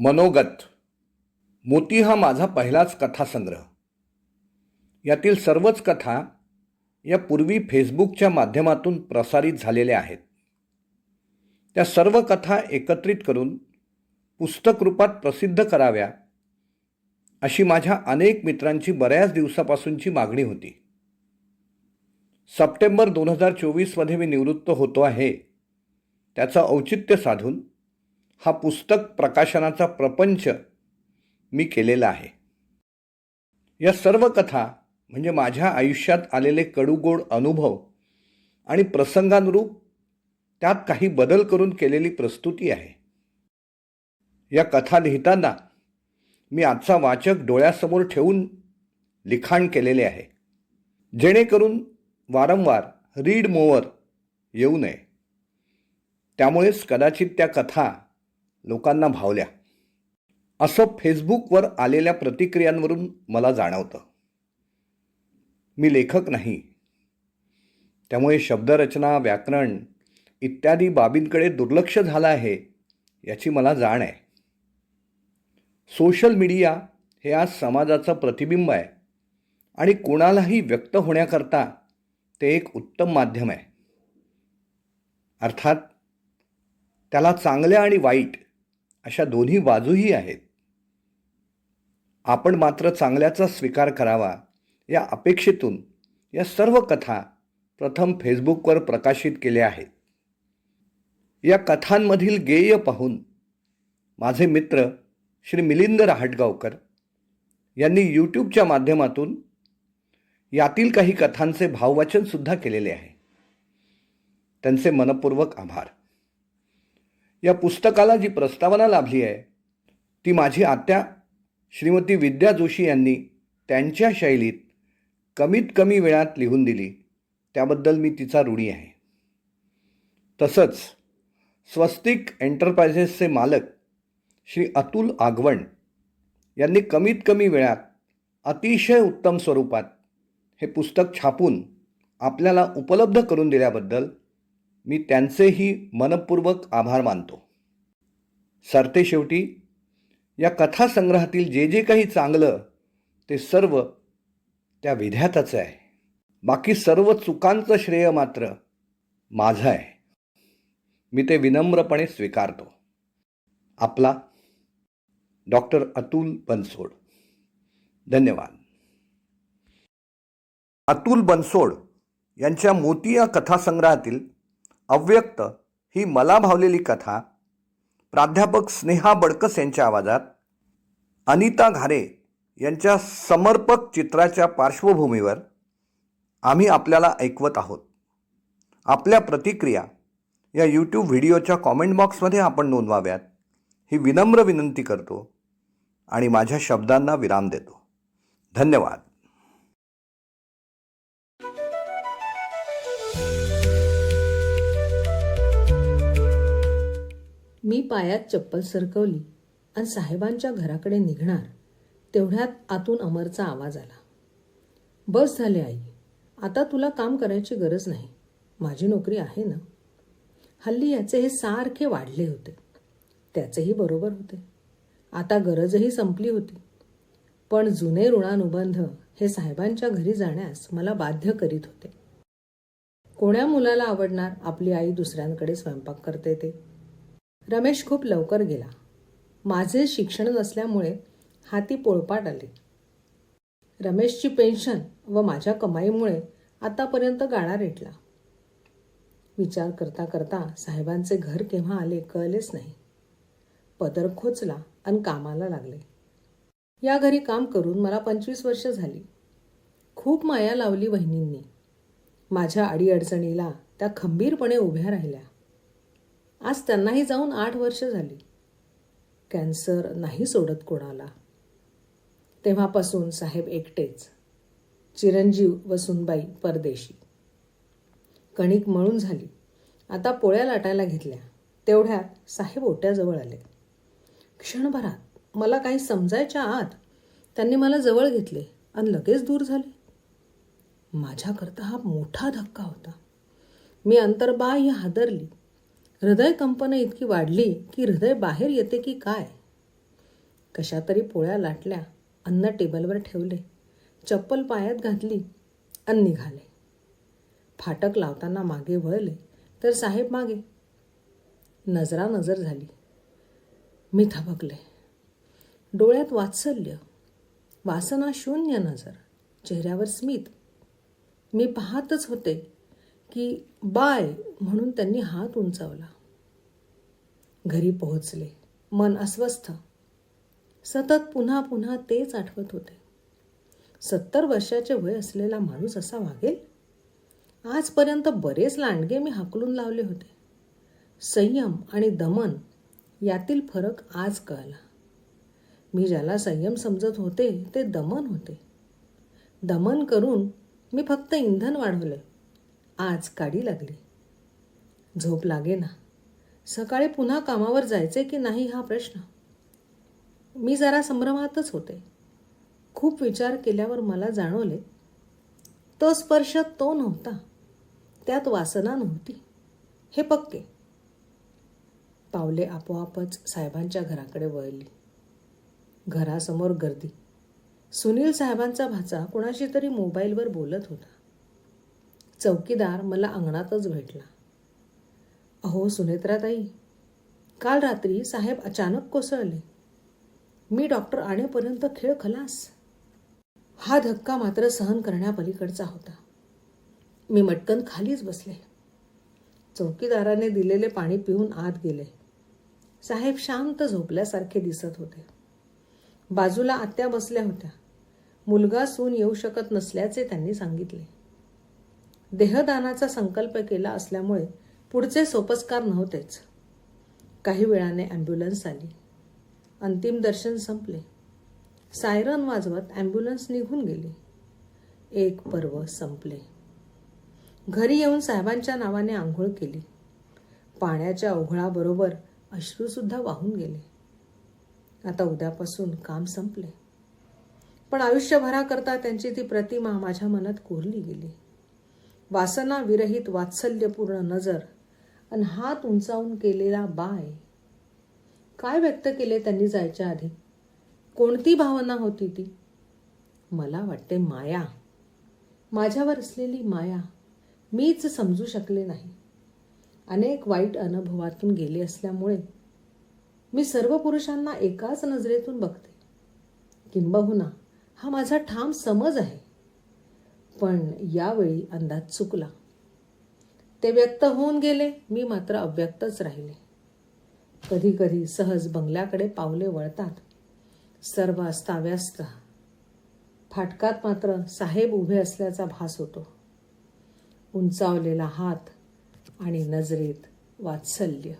मनोगत. मोती हा माझा पहिलाच कथासंग्रह. यातील सर्वच कथा या पूर्वी फेसबुकच्या माध्यमातून प्रसारित झालेल्या आहेत. त्या सर्व कथा एकत्रित करून पुस्तक रूपात प्रसिद्ध कराव्या अशी माझ्या अनेक मित्रांची बऱ्याच दिवसापासूनची मागणी होती. सप्टेंबर दोन हजार चोवीसमध्ये मी निवृत्त होतो आहे त्याचं औचित्य साधून हा पुस्तक प्रकाशनाचा प्रपंच मी केलेला आहे. या सर्व कथा म्हणजे माझ्या आयुष्यात आलेले कडूगोड अनुभव आणि प्रसंगानुरूप त्यात काही बदल करून केलेली प्रस्तुती आहे. या कथा लिहिताना मी आजचा वाचक डोळ्यासमोर ठेवून लिखाण केलेले आहे. जेणेकरून वारंवार रीड मोवर येऊ नये. त्यामुळेच कदाचित त्या कथा लोकांना भावल्या. असं फेसबुकवर आलेल्या प्रतिक्रियांवरून मला जाणवतं. मी लेखक नाही. त्यामुळे शब्दरचना व्याकरण इत्यादी बाबींकडे दुर्लक्ष झालं आहे याची मला जाण आहे. सोशल मीडिया हे आज समाजाचं प्रतिबिंब आहे आणि कोणालाही व्यक्त होण्याकरता ते एक उत्तम माध्यम आहे. अर्थात त्याला चांगल्या आणि वाईट अशा दोन्ही बाजूही आहेत. आपण मात्र चांगल्याचा स्वीकार करावा या अपेक्षेतून या सर्व कथा प्रथम फेसबुकवर प्रकाशित केल्या आहेत. या कथांमधील गेय पाहून माझे मित्र श्री मिलिंद रहाटगावकर यांनी यूट्यूबच्या माध्यमातून यातील काही कथांचे भाववाचनसुद्धा केलेले आहे. त्यांचे मनपूर्वक आभार. या पुस्तकाला जी प्रस्तावना लाभली आहे ती माझी आत्या श्रीमती विद्या जोशी यांनी त्यांच्या शैलीत कमीत कमी वेळात लिहून दिली. त्याबद्दल मी तिचा ऋणी आहे. तसंच स्वस्तिक एंटरप्रायझेसचे मालक श्री अतुल आगवण यांनी कमीत कमी वेळात अतिशय उत्तम स्वरूपात हे पुस्तक छापून आपल्याला उपलब्ध करून दिल्याबद्दल मी त्यांचेही मनपूर्वक आभार मानतो. सरते शेवटी या कथासंग्रहातील जे जे काही चांगलं ते सर्व त्या विध्याताचं आहे. बाकी सर्व चुकांचं श्रेय मात्र माझं आहे. मी ते विनम्रपणे स्वीकारतो. आपला डॉक्टर अतुल बनसोड. धन्यवाद. अतुल बनसोड यांच्या मोती या कथासंग्रहातील अव्यक्त ही मला भावलेली कथा प्राध्यापक स्नेहा बडकस यांच्या आवाजात अनिता घारे यांच्या समर्पक चित्राच्या पार्श्वभूमीवर आम्ही आपल्याला ऐकवत आहोत. आपल्या प्रतिक्रिया या यूट्यूब व्हिडिओच्या कॉमेंट बॉक्समध्ये आपण नोंदवाव्यात ही विनम्र विनंती करतो आणि माझ्या शब्दांना विराम देतो. धन्यवाद. मी पायात चप्पल सरकवली आणि साहेबांच्या घराकडे निघणार तेवढ्यात आतून अमरचा आवाज आला. बस झाले आई आता तुला काम करायची गरज नाही. माझी नोकरी आहे ना? हल्ली याचे हे सारखे वाढले होते. त्याचेही बरोबर होते. आता गरजही संपली होती. पण जुने ऋणानुबंध हे साहेबांच्या घरी जाण्यास मला बाध्य करीत होते. कोण्या मुलाला आवडणार आपली आई दुसऱ्यांकडे स्वयंपाक करते ते? रमेश खूप लवकर गेला. माझे शिक्षण नसल्यामुळे हाती पोळपाट आले. रमेशची पेन्शन व माझ्या कमाईमुळे आतापर्यंत गाळा रेटला. विचार करता करता साहेबांचे घर केव्हा आले कळलेच नाही. पदर खोचला आणि कामाला लागले. या घरी काम करून मला पंचवीस वर्ष झाली. खूप माया लावली वहिनींनी. माझ्या अडीअडचणीला त्या खंबीरपणे उभ्या राहिल्या. आज त्यांनाही जाऊन आठ वर्ष झाली. कॅन्सर नाही सोडत कोणाला. तेव्हापासून साहेब एकटेच. चिरंजीव वसुनबाई परदेशी. कणिक मळून झाली. आता पोळ्या लाटायला घेतल्या. तेवढ्यात साहेब ओट्याजवळ आले. क्षणभरात मला काही समजायच्या आत त्यांनी मला जवळ घेतले आणि लगेच दूर झाले. माझ्याकरता हा मोठा धक्का होता. मी अंतर्बाह्य हादरली. हृदय कंपन इतकी वाढली की हृदय बाहेर येते की काय? कशा तरी पोळ्या लाटल्या अन्न टेबलवर ठेवले चप्पल पायात घातली अन्न निघाले. फाटक लावताना मागे वळले तर साहेब मागे. नजरा नजर झाली. मी थबकले. डोळ्यात वात्सल्य वासना शून्य नजर चेहऱ्यावर स्मित. मी पाहतच होते की बाय म्हणून त्यांनी हात उंचावला. घरी पोहोचले. मन अस्वस्थ. सतत पुन्हा पुन्हा तेच आठवत होते. सत्तर वर्षाचे वय असलेला माणूस असा वागेल? आजपर्यंत बरेच लांडगे मी हाकलून लावले होते. संयम आणि दमन यातील फरक आज कळला. मी ज्याला संयम समजत होते ते दमन होते. दमन करून मी फक्त इंधन वाढवले. आज काडी लागली. झोप लागे ना. सकाळी पुन्हा कामावर जायचे की नाही हा प्रश्न? मी जरा संभ्रमातच होते. खूप विचार केल्यावर मला जाणवले तो स्पर्श तो नव्हता. त्यात वासना नव्हती. हे पक्के. पावले आपोआपच साहेबांच्या घराकडे वळली. घरासमोर गर्दी. सुनील साहेबांचा भाचा कुणाशी तरी मोबाईलवर बोलत होता. चौकीदार मला अंगणातच भेटला. अहो सुनेत्राताई काल रात्री साहेब अचानक कोसळले. मी डॉक्टर आणेपर्यंत खेळ खलास. हा धक्का मात्र सहन करण्यापलीकडचा होता. मी मटकन खालीच बसले. चौकीदाराने दिलेले पाणी पिऊन आत गेले. साहेब शांत झोपल्यासारखे दिसत होते. बाजूला आत्या बसल्या होत्या. मुलगा सून येऊ शकत नसल्याचे त्यांनी सांगितले. देहदानाचा संकल्प केला असल्यामुळे पुढचे सोपस्कार नव्हतेच. काही वेळाने ॲम्ब्युलन्स आली. अंतिम दर्शन संपले. सायरन वाजवत ॲम्ब्युलन्स निघून गेली. एक पर्व संपले. घरी येऊन साहेबांच्या नावाने आंघोळ केली. पाण्याच्या ओघळाबरोबर अश्रूसुद्धा वाहून गेले. आता उद्यापासून काम संपले. पण आयुष्यभराकरता त्यांची ती प्रतिमा माझ्या मनात कोरली गेली. वासनाविरहित वात्सल्यपूर्ण नजर आणि हात उंचावून केलेला बाय. काय व्यक्त केले त्यांनी जायच्या आधी? कोणती भावना होती ती? मला वाटते माया. माझ्यावर असलेली माया मीच समजू शकले नाही. अनेक वाईट अनुभवातून गेले असल्यामुळे मी सर्व पुरुषांना एकाच नजरेतून बघते. किंबहुना हा माझा ठाम समज आहे. पण यावेळी अंदाज चुकला. ते व्यक्त होऊन गेले मी मात्र अव्यक्तच राहिले. कधी कधी सहज बंगल्याकडे पावले वळतात. सर्व अस्ताव्यस्त. फाटकात मात्र साहेब उभे असल्याचा भास होतो. उंचावलेला हात आणि नजरेत वात्सल्य.